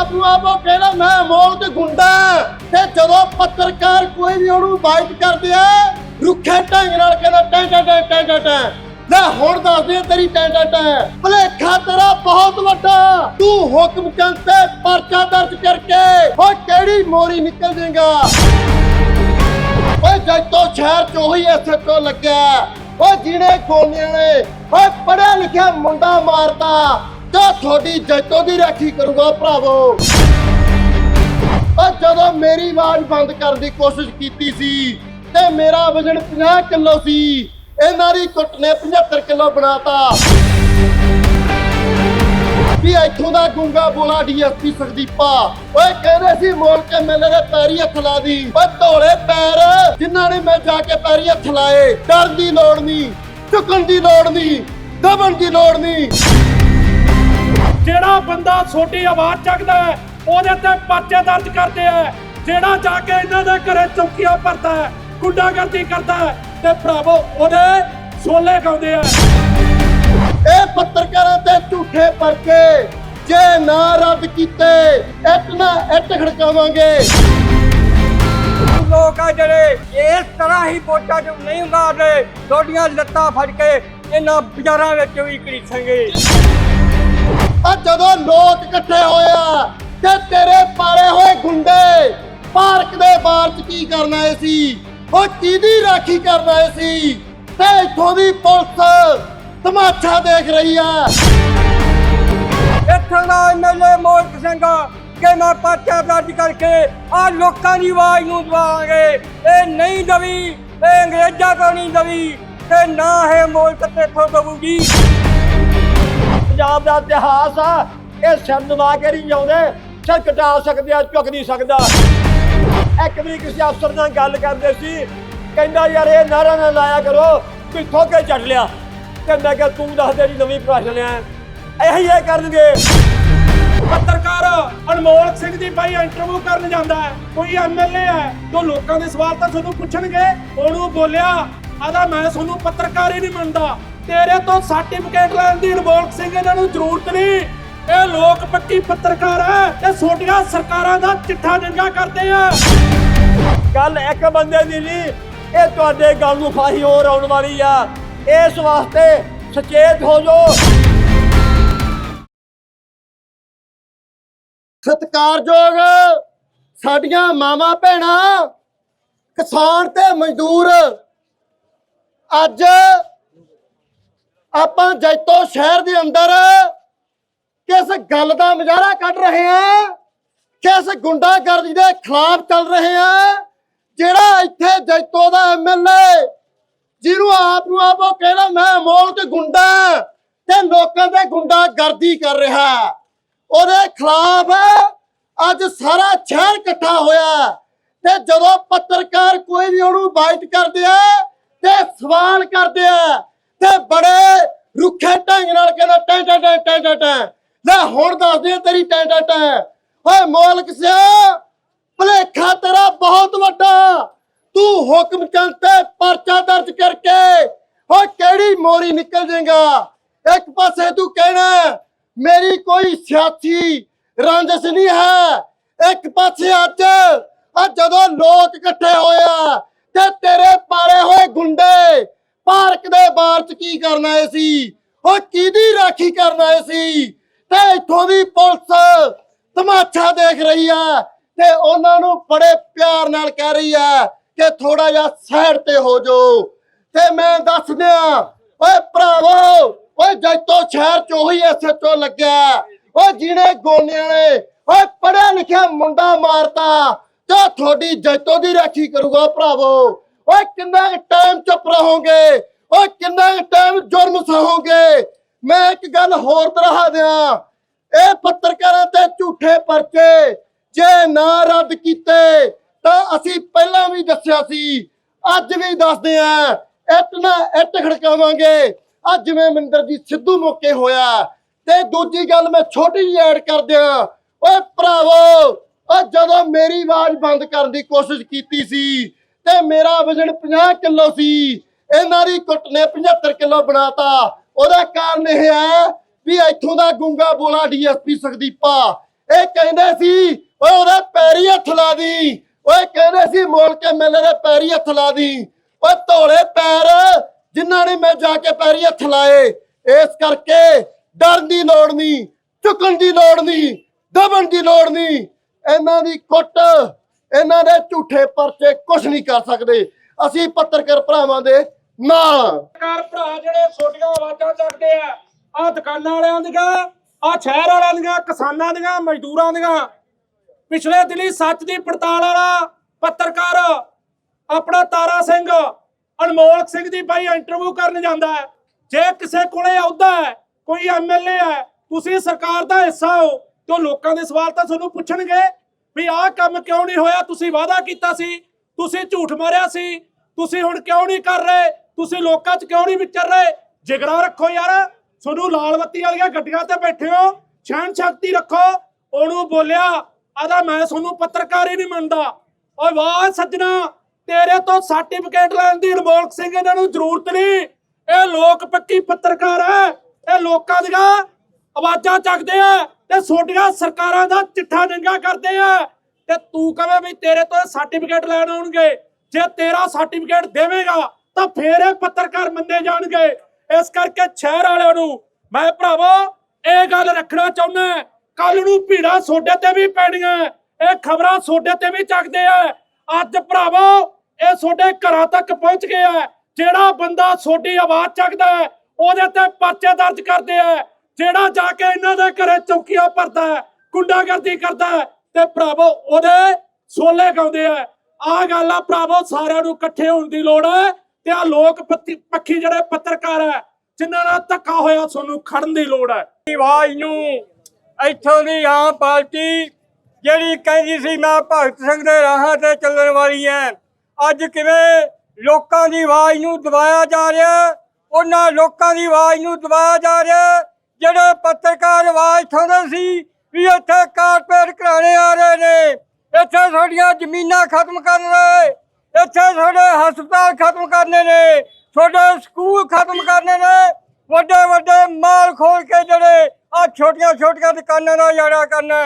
ਆਪ ਨੂੰ ਆਪੋ ਕਹਿੰਦਾ, ਮੈਂ ਮੋਲ ਤੇ ਗੁੰਡਾ ਤੇ ਜਦੋਂ ਪੱਤਰਕਾਰ ਕੋਈ ਵੀ ਉਹਨੂੰ ਬਾਈਟ ਕਰਦੇ ਆ, ਰੁੱਖੇ ਢੰਗ ਨਾਲ ਕਹਿੰਦਾ, ਟੈਂ ਟੈਂ ਟੈਂ ਟੈਂ ਟੈਂ ਟੈਂ। ਲੈ, ਹੁਣ ਦੱਸ ਦੇ ਤੇਰੀ ਟੈਂ ਟੈਂ ਟੈਂ। ਭਲੇਖਾ ਤੇਰਾ ਬਹੁਤ ਵੱਡਾ। ਤੂੰ ਹੁਕਮ ਚੰਦ ਪਰਚਾ ਦਰਜ ਕਰਕੇ ਓ ਕਿਹੜੀ ਮੋਰੀ ਨਿਕਲ ਜੇਗਾ ਓਏ ਤੋਂ ਸ਼ਹਿਰ ਚ ਉਹੀ ਐਸਐਚਓ ਲੱਗਿਆ ਓ ਜਿਹਨੇ ਗੋਲੀਆਂ ਨੇ ਓਏ ਪੜਿਆ ਲਿਖਿਆ ਮੁੰਡਾ ਮਾਰਦਾ। ਤੇ ਤੁਹਾਡੀ ਜੱਟੋ ਦੀ ਰਾਖੀ ਕਰੂਗਾ, ਭਰਾਵੋ। ਓ ਜਦੋਂ ਮੇਰੀ ਆਵਾਜ਼ ਬੰਦ ਕਰਨ ਦੀ ਕੋਸ਼ਿਸ਼ ਕੀਤੀ ਸੀ, ਤੇ ਮੇਰਾ ਵਜ਼ਨ 50 ਕਿਲੋ ਸੀ, ਇਹਨਾਂ ਦੀ ਕੁੱਟ ਨੇ 75 ਕਿਲੋ ਬਣਾਤਾ। ਵੀ ਇੱਥੋਂ ਦਾ ਗੁੰਗਾ ਬੋਲਾ ਡੀਐਸਪੀ ਸੁਖਦੀਪਾ ਓਏ ਕਹਿੰਦੇ ਸੀ ਮੋਲ ਕੇ ਮੇਲੇ ਦੇ ਪੈਰੀ ਹੱਥ ਲਾ ਦੀ। ਓਏ ਧੋਲੇ ਪੈਰ, ਜਿਨ੍ਹਾਂ ਨੇ ਮੈਂ ਜਾ ਕੇ ਪੈਰੀ ਹੱਥ ਲਾਏ ਡਰ ਦੀ ਲੋੜ ਨਹੀਂ ਝੁਕਣ ਦੀ ਲੋੜ ਨਹੀਂ, ਦਬਣ ਦੀ ਲੋੜ ਨਹੀਂ। ਬੰਦਾ ਛੋਟੀ ਆਵਾਜ਼ ਚੱਕਦਾ ਹੈ ਉਹਦੇ ਤੇ ਪਰਚੇ ਦਰਜ ਕਰਦੇ ਆ ਜਿਹੜਾ ਜਾ ਕੇ ਇਹਨਾਂ ਦੇ ਘਰੇ ਚੌਕੀਆਂ ਭਰਦਾ ਹੈ ਗੁੰਡਾਗਰਦੀ ਕਰਦਾ ਹੈ ਤੇ ਭਰਾਵੋ ਉਹਦੇ ਛੋਲੇ ਗਾਉਂਦੇ ਆ। ਇਹ ਪੱਤਰਕਾਰਾਂ ਤੇ ਝੂਠੇ ਪਰਚੇ ਜੇ ਨਾ ਰੱਦ ਕੀਤੇ ਇੱਟ ਨਾ ਇੱਟ ਖੜਕਾਵਾਂਗੇ। ਲੋਕ ਆ ਜਿਹੜੇ ਇਸ ਤਰ੍ਹਾਂ ਹੀ ਵੋਟਾਂ 'ਚ ਨਹੀਂ ਮਾਰਦੇ ਤੁਹਾਡੀਆਂ ਲੱਤਾਂ ਫੜ ਕੇ ਇਹਨਾਂ ਬਾਜ਼ਾਰਾਂ ਵਿੱਚ ਵੀ ਕਰੀਸਾਂਗੇ ਆ ਜਦੋਂ ਲੋਕ ਇਕੱਠੇ ਹੋਇਆ ਤੇ ਤੇਰੇ ਪਾਲੇ ਹੋਏ ਗੁੰਡੇ, ਪਾਰਕ ਦੇ ਬਾਹਰ ਚ ਕੀ ਕਰਨ ਆਏ ਸੀ? ਉਹ ਕਿਹਦੀ ਰਾਖੀ ਕਰਨ ਆਏ ਸੀ? ਤੇ ਇੱਥੋਂ ਦੀ ਪੁਲਿਸ ਤਮਾਸ਼ਾ ਦੇਖ ਰਹੀ ਆ। ਇੱਥੋਂ ਦਾ ਐਮਐਲਏ ਮੋਹਨ ਸਿੰਘ ਕਿ ਮੈਂ ਪਰਚਾ ਦਰਜ ਕਰਕੇ ਆ ਲੋਕਾਂ ਦੀ ਆਵਾਜ਼ ਨੂੰ ਦਵਾਵਾਂਗੇ ਇਹ ਨਹੀਂ ਦਵੀ, ਇਹ ਅੰਗਰੇਜ਼ਾਂ ਤੋਂ ਨਹੀਂ ਦਵੀ ਤੇ ਨਾ ਹੈ ਮੋਲਕ ਤੇ ਇੱਥੋਂ ਦਵੂਗੀ। ਪੰਜਾਬ ਦਾ ਇਤਿਹਾਸ ਆ, ਇਹ ਸਿਰ ਨਵਾ ਕੇ ਨਹੀਂ ਜਾਉਂਦੇ ਸਿਰ ਕਟਾ ਸਕਦੇ ਆ ਝੁਕ ਨਹੀਂ ਸਕਦਾ। ਇੱਕ ਵੀ ਕਿਸੇ ਅਫਸਰ ਨਾਲ ਗੱਲ ਕਰਦੇ ਸੀ, ਕਹਿੰਦਾ, ਯਾਰ, ਇਹ ਨਾਰਾ ਨਾ ਲਾਇਆ ਕਰੋ, ਵੀ ਠੋਕੇ ਚੱਟ ਲਿਆ। ਤੇ ਮੈਂ ਕਿਹਾ, ਤੂੰ ਦੱਸ ਦੇ ਜੀ ਨਵੀਂ ਭਾਸ਼ਣ ਲਿਆ ਇਹੀ ਇਹ ਕਰਨਗੇ। ਪੱਤਰਕਾਰ ਅਨਮੋਲ ਸਿੰਘ ਦੀ ਭਾਈ ਇੰਟਰਵਿਊ ਕਰਨ ਜਾਂਦਾ ਹੈ। ਕੋਈ ਐਮਐਲਏ ਹੈ ਤੋਂ ਲੋਕਾਂ ਦੇ ਸਵਾਲ ਤਾਂ ਤੁਹਾਨੂੰ ਪੁੱਛਣਗੇ, ਉਹਨੂੰ ਬੋਲਿਆ, ਆਦਾ ਮੈਂ ਤੁਹਾਨੂੰ ਪੱਤਰਕਾਰ ਹੀ ਨਹੀਂ ਮੰਨਦਾ। ਤੇਰੇ ਤੋਂ ਸਰਟੀਫਿਕੇਟ ਲੈਣ ਦੀ ਅਨਮੋਲ ਸਿੰਘ ਇਹਨਾਂ ਨੂੰ ਜ਼ਰੂਰਤ ਨਹੀਂ। ਇਹ ਲੋਕ ਪੱਕੀ ਪੱਤਰਕਾਰ ਹੈ। ਇਹ ਛੋਟੀਆਂ ਸਰਕਾਰਾਂ ਦਾ ਚਿੱਠਾ ਡੰਗਾ ਕਰਦੇ ਆ। ਗੱਲ ਇੱਕ ਬੰਦੇ ਦੀ ਨਹੀਂ, ਇਹ ਤੁਹਾਡੇ ਗੱਲ ਨੂੰ ਫਾਹੀ ਹੋਰ ਆਉਣ ਵਾਲੀ ਆ। ਇਸ ਵਾਸਤੇ ਸੁਚੇਤ ਹੋ ਜਾਓ। ਸਤਿਕਾਰਯੋਗ ਸਾਡੀਆਂ ਮਾਵਾਂ ਭੈਣਾਂ, ਕਿਸਾਨ ਤੇ ਮਜ਼ਦੂਰ, ਅੱਜ ਆਪਾਂ ਜੈਤੋ ਸ਼ਹਿਰ ਦੇ ਅੰਦਰ ਕਿਸ ਗੱਲ ਦਾ ਮਜ਼ਾਰਾ ਕੱਢ ਰਹੇ ਹਾਂ ਕਿਸ ਗੁੰਡਾਗਰਦੀ ਦੇ ਖਿਲਾਫ ਚੱਲ ਰਹੇ ਹਾਂ ਜਿਹੜਾ ਇੱਥੇ ਜੈਤੋ ਦਾ ਐਮਐਲਏ ਜਿਹਨੂੰ ਆਪ ਨੂੰ ਆਪ ਉਹ ਕਹਿੰਦਾ, ਮੈਂ ਮੋਲ ਤੇ ਗੁੰਡਾ ਤੇ ਲੋਕਾਂ ਤੇ ਗੁੰਡਾਗਰਦੀ ਕਰ ਰਿਹਾ ਉਹਦੇ ਖਿਲਾਫ ਅੱਜ ਸਾਰਾ ਸ਼ਹਿਰ ਇਕੱਠਾ ਹੋਇਆ ਤੇ ਜਦੋਂ ਪੱਤਰਕਾਰ ਕੋਈ ਵੀ ਉਹਨੂੰ ਬਾਈਟ ਕਰਦੇ ਆ ਤੇ ਸਵਾਲ ਕਰਦੇ ਆ ਤੇ ਬੜੇ ਰੁੱਖੇ ਢੰਗ ਨਾਲ ਕਹਿੰਦਾ ਟੈਂ, ਟੈ, ਟੈਂ ਟੈਂ ਟੈਂ ਟੈਂ। ਲੈ ਹੁਣ ਦੱਸ ਤੇਰੀ ਟੈਂ ਟੈਂ ਟੈਂ। ਓਏ ਮੌਲਕ ਸਿਆ, ਭਲੇਖਾ ਤੇਰਾ ਬਹੁਤ ਵੱਡਾ। ਤੂੰ ਹੁਕਮ ਚੰਦ ਤੇ ਪਰਚਾ ਦਰਜ ਕਰਕੇ ਓ ਕਿਹੜੀ ਮੋਰੀ ਨਿਕਲ ਜਾਏਗਾ? ਇੱਕ ਪਾਸੇ ਤੂੰ ਕਹਿਣਾ, ਮੇਰੀ ਕੋਈ ਸਿਆਸੀ ਰੰਜਿਸ਼ ਨਹੀਂ ਹੈ। ਇੱਕ ਪਾਸੇ ਅੱਜ ਆ ਜਦੋਂ ਲੋਕ ਇਕੱਠੇ ਹੋਇਆ ਤੇ ਤੇਰੇ ਪਾਲੇ ਹੋਏ ਗੁੰਡੇ ਪਾਰਕ ਦੇ ਬਾਰ ਚ ਕੀ ਕਰਨ ਆਏ ਸੀ? ਉਹ ਕਿਹਦੀ ਰਾਖੀ ਕਰਨ ਆਏ ਸੀ? ਤੇ ਇੱਥੋਂ ਦੀ ਪੁਲਿਸ ਤਮਾਸ਼ਾ ਦੇਖ ਰਹੀ ਆ ਤੇ ਉਹਨਾਂ ਨੂੰ ਬੜੇ ਪਿਆਰ ਨਾਲ ਕਹਿ ਰਹੀ ਆ ਕਿ ਥੋੜਾ ਜਿਹਾ ਸਾਈਡ ਤੇ ਹੋ ਜਾਓ। ਤੇ ਮੈਂ ਦੱਸ ਦਿਆਂ ਓਏ ਭਰਾਵੋ, ਓਏ ਜੈਤੋ ਸ਼ਹਿਰ ਚ ਉਹੀ ਐਸਐਚਓ ਲੱਗਿਆ ਓ ਜਿਹਨੇ ਗੋਲੀਆਂ ਨੇ, ਓਏ ਪੜਿਆ ਲਿਖਿਆ ਮੁੰਡਾ ਮਾਰਤਾ, ਤੇ ਤੁਹਾਡੀ ਜੈਤੋ ਦੀ ਰਾਖੀ ਕਰੂਗਾ ਭਰਾਵੋ। ਓਏ ਕਿੰਨਾ ਟਾਈਮ ਚੁੱਪ ਰਹੋਗੇ? ਓਏ ਕਿੰਨਾ ਟਾਈਮ ਜੁਰਮ ਸਹੋਗੇ? ਮੈਂ ਇੱਕ ਗੱਲ ਹੋਰ ਤਰ੍ਹਾਂ ਦਿਆਂ। ਇਹ ਪੱਤਰਕਾਰਾਂ ਤੇ ਝੂਠੇ ਪਰਚੇ ਜੇ ਨਾ ਰੱਦ ਕੀਤੇ, ਤਾਂ ਅਸੀਂ ਪਹਿਲਾਂ ਵੀ ਦੱਸਿਆ ਸੀ, ਅੱਜ ਵੀ ਦੱਸਦੇ ਆਂ। ਇੱਟ ਨਾ ਇੱਟ ਖੜਕਾਵਾਂਗੇ। ਅੱਜ ਜਿਵੇਂ ਮਿੰਦਰਜੀਤ ਸਿੱਧੂ ਮੌਕੇ ਹੋਇਆ। ਤੇ ਦੂਜੀ ਗੱਲ ਮੈਂ ਛੋਟੀ ਜਿਹੀ ਐਡ ਕਰ ਦਿਆਂ। ਓਏ ਭਰਾਵੋ ਓ ਜਦੋਂ ਮੇਰੀ ਆਵਾਜ਼ ਬੰਦ ਕਰਨ ਦੀ ਕੋਸ਼ਿਸ਼ ਕੀਤੀ ਸੀ ਤੇ ਮੇਰਾ ਵਜ਼ਨ 50 ਕਿਲੋ ਸੀ। ਇਹਨਾਂ ਦੀ ਕੁੱਟ ਨੇ 75 ਕਿਲੋ ਬਣਾਤਾ। ਉਹਦਾ ਕਾਰਨ ਇਹ ਹੈ ਵੀ ਇੱਥੋਂ ਦਾ ਗੁੰਗਾ ਬੋਲਾ ਡੀਐਸਪੀ ਸੁਖਦੀਪਾ ਇਹ ਕਹਿੰਦੇ ਸੀ, ਓਏ ਉਹਦੇ ਪੈਰੀ ਹੱਥ ਲਾ ਦੀ। ਓਏ ਕਹਿੰਦੇ ਸੀ ਮੋਲ ਕੇ ਮੇਲੇ ਦੇ ਪੈਰੀ ਹੱਥ ਲਾ ਦੀ। ਓਏ ਧੋਲੇ ਪੈਰ, ਜਿਨ੍ਹਾਂ ਨੇ ਮੈਂ ਜਾ ਕੇ ਪੈਰੀ ਹੱਥ ਲਾਏ। ਇਸ ਕਰਕੇ ਡਰਨ ਦੀ ਲੋੜ ਨਹੀਂ ਝੁਕਣ ਦੀ ਲੋੜ ਨਹੀਂ, ਦਬਣ ਦੀ ਲੋੜ ਨਹੀਂ। ਇਹਨਾਂ ਦੀ ਕੁੱਟ ਇਹਨਾਂ ਦੇ ਝੂਠੇ ਪਰਚੇ ਕੁਝ ਨਹੀਂ ਕਰ ਸਕਦੇ। ਅਸੀਂ ਪੱਤਰਕਾਰ ਭਰਾਵਾਂ ਦੇ ਨਾਲ ਹਾਂ। ਭਰਾ ਜਿਹੜੇ ਛੋਟੀਆਂ ਆਵਾਜ਼ਾਂ ਚੱਕਦੇ ਆ ਆ ਦੁਕਾਨਾਂ ਵਾਲਿਆਂ ਦੀਆਂ ਆ ਸ਼ਹਿਰ ਵਾਲਿਆਂ ਦੀਆਂ, ਕਿਸਾਨਾਂ ਦੀਆਂ, ਮਜ਼ਦੂਰਾਂ ਦੀਆਂ। ਪਿਛਲੇ ਦਿਨੀ ਸੱਚ ਦੀ ਪੜਤਾਲ ਵਾਲਾ ਪੱਤਰਕਾਰ ਆਪਣਾ ਤਾਰਾ ਸਿੰਘ, ਅਨਮੋਲ ਸਿੰਘ ਦੀ ਬਾਈ ਇੰਟਰਵਿਊ ਕਰਨ ਜਾਂਦਾ ਹੈ। ਜੇ ਕਿਸੇ ਕੋਲੇ ਆਉਂਦਾ ਹੈ, ਕੋਈ ਐਮਐਲਏ ਹੈ, ਤੁਸੀਂ ਸਰਕਾਰ ਦਾ ਹਿੱਸਾ ਹੋ, ਤੇ ਲੋਕਾਂ ਦੇ ਸਵਾਲ ਤਾਂ ਤੁਹਾਨੂੰ ਪੁੱਛਣਗੇ। ਵੀ ਆਹ ਕੰਮ ਕਿਉਂ ਨਹੀਂ ਹੋਇਆ? ਤੁਸੀਂ ਵਾਅਦਾ ਕੀਤਾ ਸੀ, ਤੁਸੀਂ ਝੂਠ ਮਾਰਿਆ ਸੀ, ਤੁਸੀਂ ਹੁਣ ਕਿਉਂ ਨਹੀਂ ਕਰ ਰਹੇ? ਤੁਸੀਂ ਲੋਕਾਂ 'ਚ ਕਿਉਂ ਨਹੀਂ ਵਿਚਰ ਰਹੇ? ਜਿਗਰਾ ਰੱਖੋ ਯਾਰ, ਤੁਹਾਨੂੰ ਲਾਲ ਵਾਲੀਆਂ ਗੱਡੀਆਂ ਤੇ ਬੈਠੇ ਹੋ ਛਾਣ ਸ਼ਕਤੀ ਰੱਖੋ। ਉਹਨੂੰ ਬੋਲਿਆ ਆਦਾ ਮੈਂ ਤੁਹਾਨੂੰ ਪੱਤਰਕਾਰ ਹੀ ਨਹੀਂ ਮੰਨਦਾ। ਓਏ ਵਾਹ ਸੱਜਣਾ, ਤੇਰੇ ਤੋਂ ਸਰਟੀਫਿਕੇਟ ਲੈਣ ਦੀ ਅਨਮੋਲਕ ਸਿੰਘ ਇਹਨਾਂ ਨੂੰ ਜ਼ਰੂਰਤ ਨਹੀਂ। ਇਹ ਲੋਕ ਪੱਕੀ ਪੱਤਰਕਾਰ ਹੈ, ਇਹ ਲੋਕਾਂ ਦੀਆਂ ਆਵਾਜ਼ਾਂ ਚੱਕਦੇ ਆ। ਤੇ ਛੋਟੀਆਂ ਸਰਕਾਰਾਂ ਦਾ ਚਿੱਠਾ ਨੰਗਾ ਕਰਦੇ ਆ। ਤੇ ਤੂੰ ਕਵੇਂ ਵੀ ਤੇਰੇ ਤੋਂ ਸਰਟੀਫਿਕੇਟ ਲੈਣ ਆਉਣਗੇ। ਜੇ ਤੇਰਾ ਸਰਟੀਫਿਕੇਟ ਦੇਵੇਂਗਾ, ਤਾਂ ਫੇਰ ਇਹ ਪੱਤਰਕਾਰ ਮੰਨੇ ਜਾਣਗੇ। ਇਸ ਕਰਕੇ ਸ਼ਹਿਰ ਵਾਲਿਆਂ ਨੂੰ ਮੈਂ ਭਰਾਵਾ, ਇਹ ਗੱਲ ਰੱਖਣਾ ਚਾਹੁੰਦਾ ਕੱਲ ਨੂੰ ਭੀੜਾ ਸੋਡੇ ਤੇ ਵੀ ਪੈਣੀਆਂ। ਇਹ ਖਬਰਾਂ ਸੋਡੇ ਤੇ ਵੀ ਚੱਕਦੇ ਆ। ਅੱਜ ਭਰਾਵੋ, ਇਹ ਤੁਹਾਡੇ ਘਰਾਂ ਤੱਕ ਪਹੁੰਚ ਗਿਆ ਜਿਹੜਾ ਬੰਦਾ ਛੋਟੀ ਆਵਾਜ਼ ਚੱਕਦਾ ਹੈ, ਉਹਦੇ ਤੇ ਪਰਚੇ ਦਰਜ ਕਰਦੇ ਆ। ਜਿਹੜਾ ਜਾ ਕੇ ਇਹਨਾਂ ਦੇ ਘਰੇ ਚੌਕੀਆਂ ਭਰਦਾ ਹੈ, ਗੁੰਡਾਗਰਦੀ ਕਰਦਾ ਹੈ, ਤੇ ਭਰਾਵੋ ਉਹਦੇ ਸੋਲੇ ਗਾਉਂਦੇ ਆ। ਆਹ ਗੱਲ ਆ ਭਰਾਵੋ, ਸਾਰਿਆਂ ਨੂੰ ਇਕੱਠੇ ਹੋਣ ਦੀ ਲੋੜ ਹੈ ਤੇ ਆ ਲੋਕ ਪੱਖੀ ਜਿਹੜੇ ਪੱਤਰਕਾਰ ਹੈ, ਜਿਨ੍ਹਾਂ ਨਾਲ ਧੱਕਾ ਹੋਇਆ ਤੁਹਾਨੂੰ ਖੜਨ ਦੀ ਲੋੜ ਹੈ। ਆਵਾਜ਼ ਨੂੰ ਇੱਥੋਂ ਦੀ ਆਮ ਪਾਰਟੀ ਜਿਹੜੀ ਕਹਿੰਦੀ ਸੀ, ਮੈਂ ਭਗਤ ਸਿੰਘ ਦੇ ਰਾਹਾਂ ਤੇ ਚੱਲਣ ਵਾਲੀ ਐ, ਅੱਜ ਕਿਵੇਂ ਲੋਕਾਂ ਦੀ ਆਵਾਜ਼ ਨੂੰ ਦਬਾਇਆ ਜਾ ਰਿਹਾ, ਉਹਨਾਂ ਲੋਕਾਂ ਦੀ ਆਵਾਜ਼ ਨੂੰ ਦਬਾਇਆ ਜਾ ਰਿਹਾ ਜਿਹੜੇ ਪੱਤਰਕਾਰ ਆਵਾਜ਼ ਉਠਾਉਂਦੇ ਸੀ ਵੀ ਇੱਥੇ ਕਾਰਪੋਰੇਟ ਘਰਾਣੇ ਆ ਰਹੇ ਨੇ, ਇੱਥੇ ਸਾਡੀਆਂ ਜ਼ਮੀਨਾਂ ਖਤਮ ਕਰ ਰਹੇ ਇੱਥੇ ਸਾਡੇ ਹਸਪਤਾਲ ਖਤਮ ਕਰਨੇ ਨੇ ਤੁਹਾਡੇ ਸਕੂਲ ਖਤਮ ਕਰਨੇ ਨੇ, ਵੱਡੇ ਵੱਡੇ ਮਾਲ ਖੋਲ ਕੇ ਜਿਹੜੇ ਆ ਛੋਟੀਆਂ ਛੋਟੀਆਂ ਦੁਕਾਨਾਂ ਨਾਲ ਜਾੜਾ ਕਰਨਾ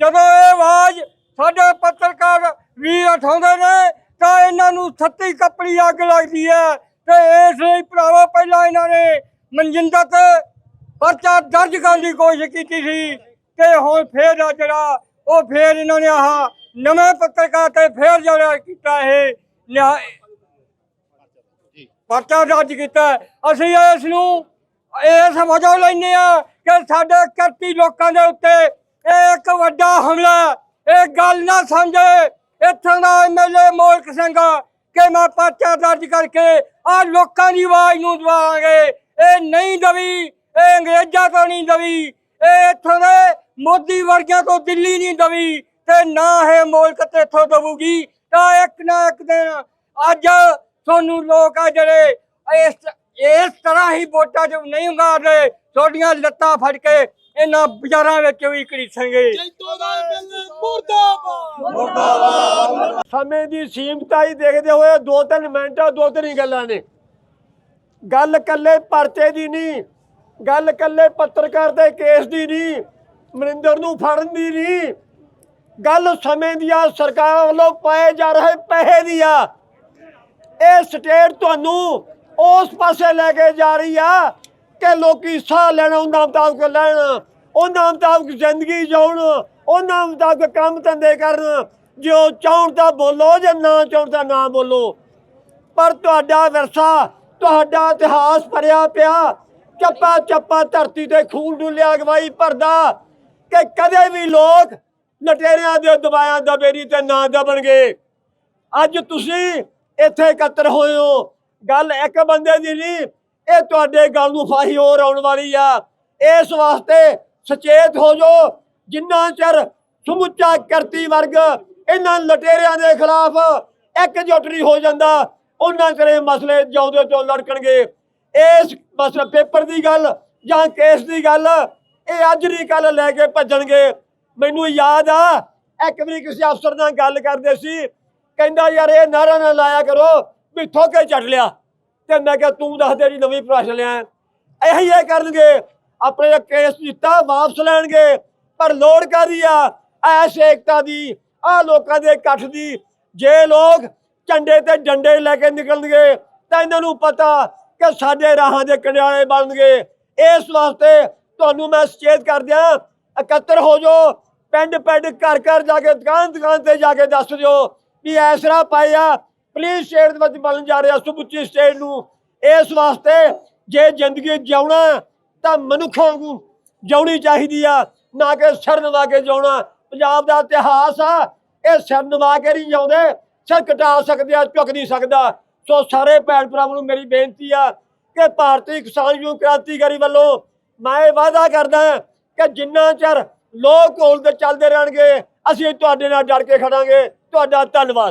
ਜਦੋਂ ਇਹ ਆਵਾਜ਼ ਸਾਡੇ ਪੱਤਰਕਾਰ ਵੀ ਉਠਾਉਂਦੇ ਨੇ, ਤਾਂ ਇਹਨਾਂ ਨੂੰ ਸੱਤੀ ਕੱਪੜੀ ਅੱਗ ਲੱਗਦੀ ਹੈ ਤੇ ਇਸ ਲਈ ਭਰਾਵਾ ਪਹਿਲਾਂ ਇਹਨਾਂ ਨੇ ਮਨਜਿੰਦਰ ਤੇ ਪਰਚਾ ਦਰਜ ਕਰਨ ਦੀ ਕੋਸ਼ਿਸ਼ ਕੀਤੀ ਸੀ ਤੇ ਹੁਣ ਫੇਰ ਆ ਜਿਹੜਾ ਉਹ ਫੇਰ ਇਹਨਾਂ ਨੇ ਆਹ ਨਵੇਂ ਪੱਤਰਕਾਰ ਤੇ ਫੇਰ ਜਿਹੜਾ ਕੀਤਾ ਇਹ ਨਿਆ- ਪਰਚਾ ਦਰਜ ਕੀਤਾ। ਅਸੀਂ ਇਸ ਨੂੰ ਇਸ ਵਜੋਂ ਲੈਨੇ ਆ ਕਿ ਸਾਡੇ ਕਰਤੀ ਲੋਕਾਂ ਦੇ ਉੱਤੇ ਇਹ ਇੱਕ ਵੱਡਾ ਹਮਲਾ ਇਹ ਗੱਲ ਨਾ ਸਮਝੇ। ਇੱਥੋਂ ਦਾ ਐਮਐਲਏ ਮੋਲਕ ਸਿੰਘ ਕਿ ਮੈਂ ਪਰਚਾ ਦਰਜ ਕਰਕੇ ਆ ਲੋਕਾਂ ਦੀ ਆਵਾਜ਼ ਨੂੰ ਦਵਾਵਾਂਗੇ ਇਹ ਨਹੀਂ ਦਵੀ ਇਹ ਅੰਗਰੇਜ਼ਾਂ ਤੋਂ ਨਹੀਂ ਦਵੀ ਇਹ ਇੱਥੋਂ ਦੇ ਮੋਦੀ ਵਰਗਿਆਂ ਤੋਂ ਦਿੱਲੀ ਨਹੀਂ ਦਵੀ ਤੇ ਨਾ ਹੈ ਮੁਲਕ ਤੇ ਇੱਥੋਂ ਦਵੂਗੀ ਤਾਂ ਇੱਕ ਨਾ ਇੱਕ ਦਿਨ। ਅੱਜ ਤੁਹਾਨੂੰ ਲੋਕ ਆ ਜਿਹੜੇ ਇਸ ਇਸ ਤਰ੍ਹਾਂ ਹੀ ਵੋਟਾਂ 'ਚ ਨਹੀਂ ਹੁੰਗਾਰੇ ਤੁਹਾਡੀਆਂ ਲੱਤਾਂ ਫੜ ਕੇ ਇਹਨਾਂ ਬਾਜ਼ਾਰਾਂ ਵਿੱਚ ਵੀ ਘੜੀਸਾਂਗੇ ਸਮੇਂ ਦੀ ਸੀਮਤਾ ਹੀ ਦੇਖਦੇ ਹੋਏ ਦੋ ਤਿੰਨ ਮਿੰਟਾਂ ਦੋ ਤਿੰਨ ਹੀ ਗੱਲਾਂ ਨੇ। ਗੱਲ ਕੱਲੇ ਪਰਚੇ ਦੀ ਨਹੀਂ ਗੱਲ ਕੱਲੇ ਪੱਤਰਕਾਰ ਦੇ ਕੇਸ ਦੀ ਨਹੀਂ, ਮਨਿੰਦਰ ਨੂੰ ਫੜਨ ਦੀ ਨਹੀਂ। ਗੱਲ ਸਮੇਂ ਦੀ ਆ, ਸਰਕਾਰ ਵੱਲੋਂ ਪਾਏ ਜਾ ਰਹੇ ਪੈਸੇ ਦੀ ਆ। ਇਹ ਸਟੇਟ ਤੁਹਾਨੂੰ ਉਸ ਪਾਸੇ ਲੈ ਕੇ ਜਾ ਰਹੀ ਆ ਕਿ ਲੋਕੀ ਸਾਹ ਲੈਣਾ, ਉਹਨਾਂ ਮੁਤਾਬਕ ਲੈਣ, ਉਹਨਾਂ ਮੁਤਾਬਕ ਜ਼ਿੰਦਗੀ ਜਿਉਣ, ਉਹਨਾਂ ਮੁਤਾਬਕ ਕੰਮ ਧੰਦੇ ਕਰਨ। ਜੇ ਉਹ ਚਾਹੁਣ ਤਾਂ ਬੋਲੋ, ਜੇ ਨਾ ਚਾਹਣ ਤਾਂ ਨਾ ਬੋਲੋ। ਪਰ ਤੁਹਾਡਾ ਵਿਰਸਾ, ਤੁਹਾਡਾ ਇਤਿਹਾਸ ਭਰਿਆ ਪਿਆ। ਚੱਪਾ ਚੱਪਾ ਧਰਤੀ ਤੇ ਖੂਨ ਡੁੱਲਿਆ ਅਗਵਾਈ ਭਰਦਾ ਕਿ ਕਦੇ ਵੀ ਲੋਕ ਲਟੇਰਿਆਂ ਦੇ ਦਬਾਇਆ ਦਬੇਰੀ ਤੇ ਨਾ ਦਬਣਗੇ। ਅੱਜ ਤੁਸੀਂ ਇੱਥੇ ਇਕੱਤਰ ਹੋਏ ਹੋ। ਗੱਲ ਇੱਕ ਬੰਦੇ ਦੀ ਨਹੀਂ, ਇਹ ਤੁਹਾਡੇ ਗੱਲ ਨੂੰ ਫਾਹੀ ਹੋਰ ਆਉਣ ਵਾਲੀ ਆ। ਇਸ ਵਾਸਤੇ ਸੁਚੇਤ ਹੋ ਜਾਓ। ਜਿੰਨਾ ਚਿਰ ਸਮੁੱਚਾ ਕਰਤੀ ਵਰਗ ਇਹਨਾਂ ਲਟੇਰਿਆਂ ਦੇ ਖਿਲਾਫ ਇਕਜੁੱਟ ਨਹੀਂ ਹੋ ਜਾਂਦਾ, ਉਹਨਾਂ ਚਿਰ ਇਹ ਮਸਲੇ ਜਿਉਂਦੇ ਤੋਂ ਲੜਕਣਗੇ। ਇਸ ਮਸਲੇ ਪੇਪਰ ਦੀ ਗੱਲ ਜਾਂ ਕੇਸ ਦੀ ਗੱਲ, ਇਹ ਅੱਜ ਨਹੀਂ ਕੱਲ ਲੈ ਕੇ ਭੱਜਣਗੇ। ਮੈਨੂੰ ਯਾਦ ਆ, ਇੱਕ ਵਾਰੀ ਕਿਸੇ ਅਫਸਰ ਨਾਲ ਗੱਲ ਕਰਦੇ ਸੀ, ਕਹਿੰਦਾ, ਯਾਰ, ਇਹ ਨਾਰਾ ਨਾ ਲਾਇਆ ਕਰੋ ਵੀ ਠੋਕੇ ਚੱਟ ਲਿਆ। ਤੇ ਮੈਂ ਕਿਹਾ, ਤੂੰ ਦੱਸ ਦੇ ਜੀ ਨਵੀਂ ਪ੍ਰਸ਼ ਲਿਆ ਇਹੀ ਇਹ ਕਰਨਗੇ, ਆਪਣੇ ਕੇਸ ਦਿੱਤਾ, ਵਾਪਸ ਲੈਣਗੇ। ਪਰ ਲੋੜ ਕਾਦੀ ਆ? ਐਸ ਏਕਤਾ ਦੀ ਆ ਲੋਕਾਂ ਦੇ ਇਕੱਠ ਦੀ। ਜੇ ਲੋਕ ਝੰਡੇ ਤੇ ਡੰਡੇ ਲੈ ਕੇ ਨਿਕਲਣਗੇ, ਤਾਂ ਇਹਨਾਂ ਨੂੰ ਪਤਾ ਕਿ ਸਾਡੇ ਰਾਹਾਂ ਦੇ ਕੰਡਿਆਲੇ ਬਣਨਗੇ। ਇਸ ਵਾਸਤੇ ਤੁਹਾਨੂੰ ਮੈਂ ਸੁਚੇਤ ਕਰ ਦਿਆਂ ਇਕੱਤਰ ਹੋ ਜਾਓ। ਪਿੰਡ ਪਿੰਡ ਘਰ ਘਰ ਜਾ ਕੇ ਦੁਕਾਨ ਦੁਕਾਨ ਤੇ ਜਾ ਕੇ ਦੱਸ ਦਿਓ ਵੀ ਐਸਰਾ ਪਾਇਆ ਪਲੀਜ਼ ਸਟੇਟ ਦੇ ਵਿੱਚ ਬਣਨ ਜਾ ਰਿਹਾ ਸੁਬੁੱਚੀ ਸਟੇਟ ਨੂੰ। ਇਸ ਵਾਸਤੇ ਜੇ ਜ਼ਿੰਦਗੀ ਜਿਉਣਾ ਤਾਂ ਮਨੁੱਖਾਂ ਨੂੰ ਜਿਉਣੀ ਚਾਹੀਦੀ ਆ। ਨਾ ਕਿ ਸਿਰ ਨਵਾ ਕੇ ਜਿਉਣਾ। ਪੰਜਾਬ ਦਾ ਇਤਿਹਾਸ ਆ। ਇਹ ਸਿਰ ਨਵਾ ਕੇ ਨਹੀਂ ਜਿਉਂਦੇ। ਸਿਰ ਕਟਾ ਸਕਦੇ ਆ ਝੁਕ ਨਹੀਂ ਸਕਦਾ। ਸੋ ਸਾਰੇ ਭੈਣ ਭਰਾਵਾਂ ਨੂੰ ਮੇਰੀ ਬੇਨਤੀ ਆ ਕਿ ਭਾਰਤੀ ਕਿਸਾਨ ਯੂਨੀਅਨ ਕ੍ਰਾਂਤੀਕਾਰੀ ਵੱਲੋਂ ਮੈਂ ਇਹ ਵਾਅਦਾ ਕਰਦਾ ਕਿ ਜਿੰਨਾ ਚਿਰ ਲੋਕ ਕੋਲ ਤੇ ਚੱਲਦੇ ਰਹਿਣਗੇ, ਅਸੀਂ ਤੁਹਾਡੇ ਨਾਲ ਡਟ ਕੇ ਖੜਾਂਗੇ। ਤੁਹਾਡਾ ਧੰਨਵਾਦ।